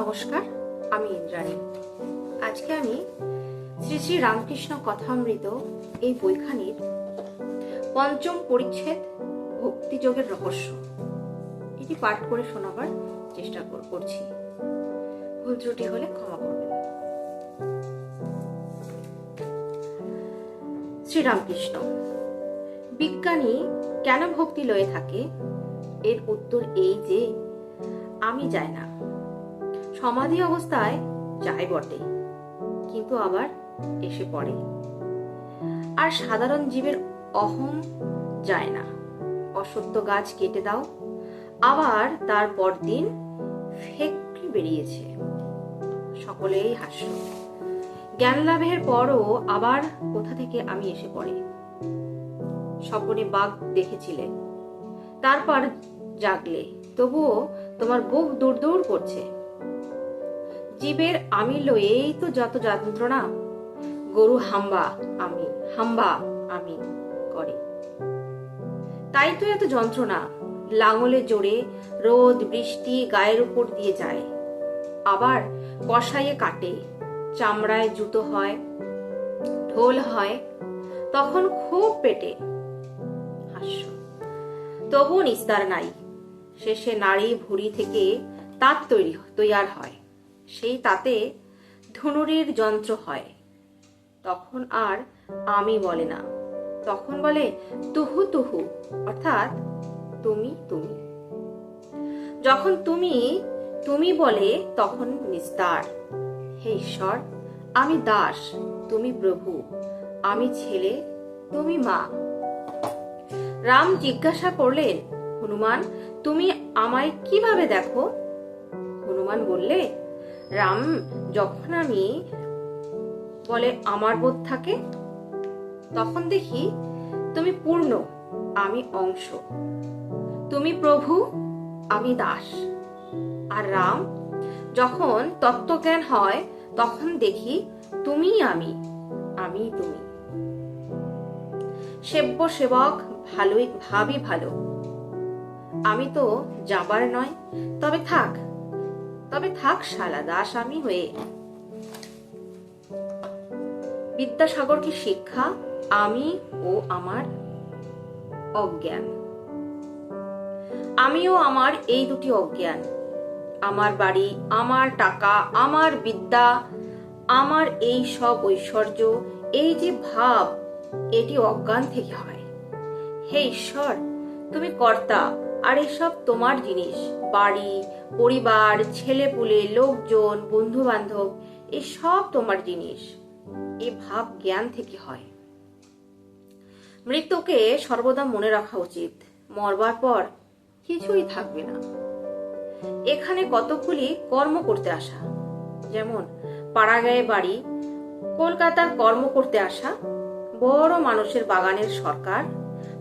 নমস্কার, আমি ইন্দ্রাণী। আজকে আমি শ্রী শ্রী রামকৃষ্ণ কথামৃত এই বইখানির পঞ্চম পরিচ্ছেদ ভক্তিযোগের রহস্য। এটি পাঠ করে শোনাবার চেষ্টা করছি। ভুল ত্রুটি হলে ক্ষমা করবেন। শ্রীরামকৃষ্ণ বিজ্ঞানী কেন ভক্তি লয়ে থাকে? এর উত্তর এই যে, আমি যাই না। সমাধি অবস্থায় যায় বটে, কিন্তু আবার এসে পড়ে। আর সাধারণ জীবের অহং যায় না। অসত্য গাছ কেটে দাও, আবার তার পরদিন ফেকটি বেরিয়েছে। সকলেই হাস্য। জ্ঞান লাভের পরও আবার কোথা থেকে আমি এসে পড়ে? স্বপনে বাঘ দেখেছিলে, তারপর জাগলে, তবুও তোমার বুক দূর দূর করছে। জীবের আমি লয়েই তো যত যন্ত্রণা। গরু হাম্বা আমি হাম্বা আমি করে। তাই তো এত যন্ত্রণা, লাঙলে জোরে রোদ, বৃষ্টি গায়ের উপর দিয়ে যায়। আবার কষাইয়ে কাটে, চামড়ায় জুতো হয়, ঢোল হয়, তখন খুব পেটে হাস্য। তবু নিস্তার নাই, শেষে নারী ভুঁড়ি থেকে তাঁত তৈরি, তৈয়ার হয়। সেই তাতে ধনুরির যন্ত্র হয়। তখন আর আমি বলে না। তখন বলে, তুহু তুহু। অর্থাৎ, তুমি তুমি। যখন তুমি তুমি বলে, তখন নিস্তার। হে ঈশ্বর, আমি দাস, তুমি প্রভু, আমি ছেলে, তুমি মা। রাম জিজ্ঞাসা করলেন, হনুমান, তুমি আমায় কীভাবে দেখো? হনুমান বললে রাম যখন আমি বলে আমার বোধ থাকে, তখন দেখি তুমি পূর্ণ, আমি অংশ। তুমি প্রভু, আমি দাস। আর রাম যখন তত্ত্বজ্ঞান হয়, তখন দেখি তুমি আমি আমি তুমি। সেব্য সেবক, ভালোই, ভাবি ভালো। আমি তো যাবার নয়, তবে থাক তবে থাক শালা দাস আমি হয়ে। বিদ্যাসাগর কি শিক্ষা? আমি ও আমার অজ্ঞান। আমিও আমার এই দুটি অজ্ঞান। আমার বাড়ি, আমার টাকা, আমার বিদ্যা, আমার এই সব ঐশ্বর্য, এই যে ভাব, এটি অজ্ঞান থেকে হয়। হে ঈশ্বর, তুমি কর্তা আর এসব তোমার জিনিস। বাড়ি, পরিবার, ছেলেপুলে, লোকজন বন্ধু বান্ধব এসব তোমার জিনিস। এ ভাব জ্ঞান থেকে হয়। মৃত্যুকে সর্বদা মনে রাখা উচিত। মরবার পর কিছুই থাকবে না। এখানে কতগুলি কর্ম করতে আসা। যেমন, পাড়াগাঁয়ে বাড়ি, কলকাতার কর্ম করতে আসা, বড় মানুষের বাগানের সরকার।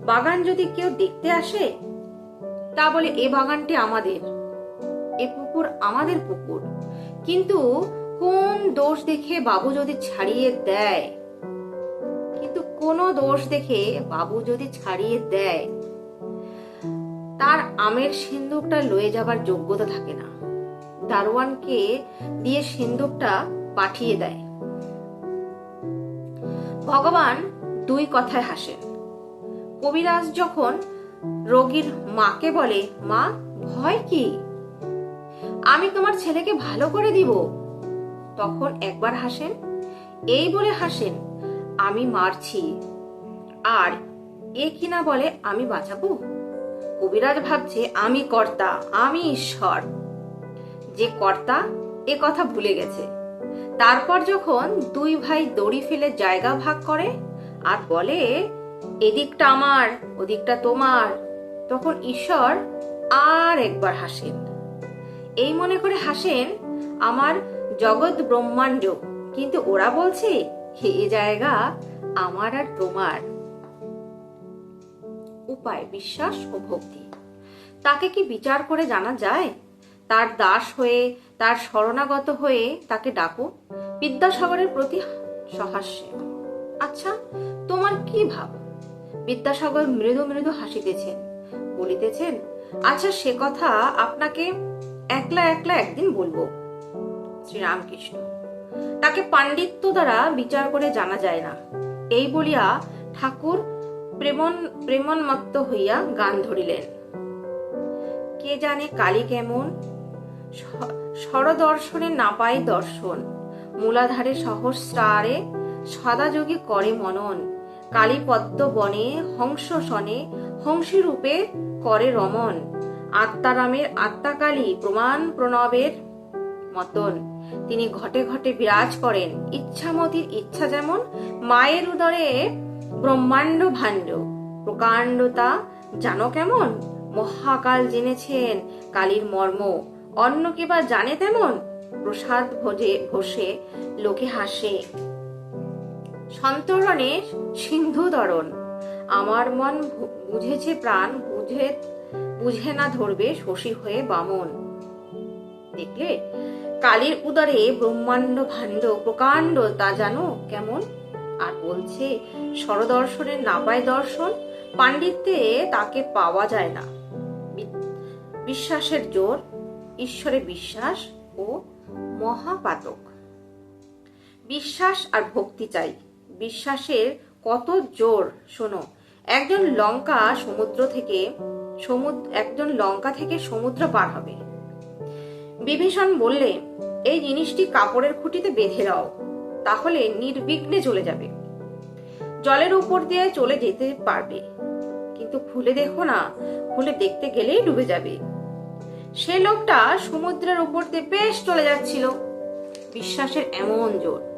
বাগান যদি কেউ দেখতে আসে তা বলে এ বাগানটি আমাদের, এ পুকুর আমাদের পুকুর। কিন্তু কোন দোষ দেখে বাবু যদি ছাড়িয়ে দেয়? কিন্তু কোন দোষ দেখে বাবু যদি ছাড়িয়ে দেয়? তার আমের সিন্দুকটা লয়ে যাবার যোগ্যতা থাকে না। দারোয়ানকে দিয়ে সিন্দুকটা পাঠিয়ে দেয়। ভগবান দুই কথায় হাসেন। কবিরাজ যখন রোগীর মাকে বলে, মা, ভয় কি? আমি তোমার ছেলেকে ভালো করে দিব। তখন একবার হাসেন, এই বলে হাসেন, আমি মারছি। আর এ কিনা বলে আমি বাঁচাবো? কবিরাজ ভাবছে, আমি কর্তা, আমি ঈশ্বর। যে কর্তা এ কথা ভুলে গেছে। তারপর যখন দুই ভাই দড়ি ফেলে জায়গা ভাগ করে আর বলে, এদিকটা আমার, ওদিকটা তোমার। তখন ঈশ্বর আর একবার হাসেন। এই মনে করে হাসেন, আমার জগৎ ব্রহ্মাণ্ড, কিন্তু ওরা বলছে এ জায়গা আমার আর তোমার। উপায়, বিশ্বাস ও ভক্তি। তাকে কি বিচার করে জানা যায়? তার দাস হয়ে, তার শরণাগত হয়ে তাকে ডাকো। বিদ্যাসাগরের প্রতি সহাস্যে। আচ্ছা তোমার কি ভাব? বিদ্যাসাগর মৃদু মৃদু হাসিতেছেন। বলিতেছেন আচ্ছা সে কথা আপনাকে একলা একলা একদিন বলব। শ্রীরামকৃষ্ণ, তাকে পাণ্ডিত্য দ্বারা বিচার করে জানা যায় না। এই বলিয়া ঠাকুর প্রেমন, প্রেমন্মত্ত হইয়া গান ধরিলেন। কে জানে কালী কেমন? স- স্বরদর্শনে না পাই দর্শন। মূলাধারে সহস্রারে সদাযোগী করে মনন। কালী পদ্ম বনে, হংস সনে হংসী রূপে করে রমন আত্মারামের আত্মাকালী প্রমাণ প্রণবের মতন। তিনি ঘটে ঘটে বিরাজ করেন। ইচ্ছামতির ইচ্ছা যেমন মায়ের উদরে ব্রহ্মাণ্ড ভাণ্ড। প্রকাণ্ডতা জানো কেমন? মহাকাল জেনেছেন কালীর মর্ম। অন্য কে বা জানে তেমন? প্রসাদ ভোজে বসে লোকে হাসে। সন্তরণে সিন্ধু দরণ আমার মন বুঝেছে প্রাণ, বুঝে বুঝে না ধরবে শশী হয়ে বামন। দেখলে, কালীর উদরে ব্রহ্মাণ্ড ভাণ্ড প্রকাণ্ড তা জানো কেমন? আর বলছে স্বরদর্শনের না পায় দর্শন, পাণ্ডিত্যে তাকে পাওয়া যায় না। বিশ্বাসের জোর, ঈশ্বরে বিশ্বাস ও মহাপাতক। বিশ্বাস আর ভক্তি চাই। বিশ্বাসের কত জোর, শোনো। একজন লঙ্কা সমুদ্র থেকে সমুদ্র একজন লঙ্কা থেকে সমুদ্র পার হবে। বিভীষণ বললে, এই জিনিসটি কাপড়ের খুঁটিতে বেঁধে দাও, তাহলে নির্বিঘ্নে চলে যাবে। জলের উপর দিয়ে চলে যেতে পারবে। কিন্তু খুলে দেখো না, খুলে দেখতে গেলেই ডুবে যাবে। সে লোকটা সমুদ্রের উপর দিয়ে বেশ চলে যাচ্ছিল। বিশ্বাসের এমন জোর।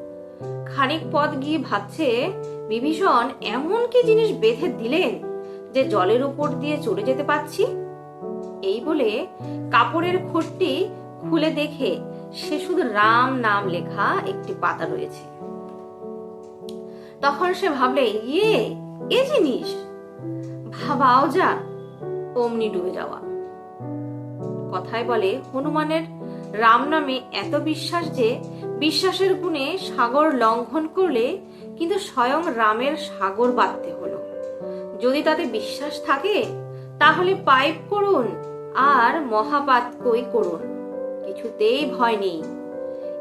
খানিক পথ গিয়ে ভাবছে, বিভীষণ, এমন কি জিনিস বেঁধে দিলেন যে জলের উপর দিয়ে চলে যেতে পারছি? এই বলে কাপড়ের খোটটি খুলে দেখে সে শুধু রাম নাম লেখা একটি পাতা রয়েছে। তখন সে ভাবলে ইয়ে এ জিনিস? ভাবাও যা অমনি ডুবে যাওয়া। কথায় বলে, হনুমানের রাম নামে এত বিশ্বাস যে বিশ্বাসের গুণে সাগর লঙ্ঘন করলে কিন্তু স্বয়ং রামের সাগর বাঁধতে হলো। যদি তাতে বিশ্বাস থাকে, তাহলে পাইপ করুন আর মহাপাতকই করুন। কিছুতেই ভয় নেই।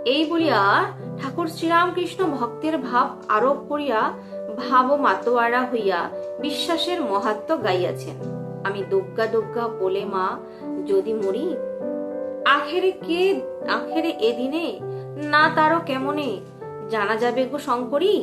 এই বলিয়া ঠাকুর শ্রীরামকৃষ্ণ ভক্তের ভাব আরোপ করিয়া ভাব মাতোয়ারা হইয়া বিশ্বাসের মহাত্ম গাইয়াছেন। আমি দুগ্গা দুগ্গা বলে মা, যদি মরি, আখেরে কে, আখেরে এদিনে না তারও কেমনে জানা যাবে গো শঙ্করী।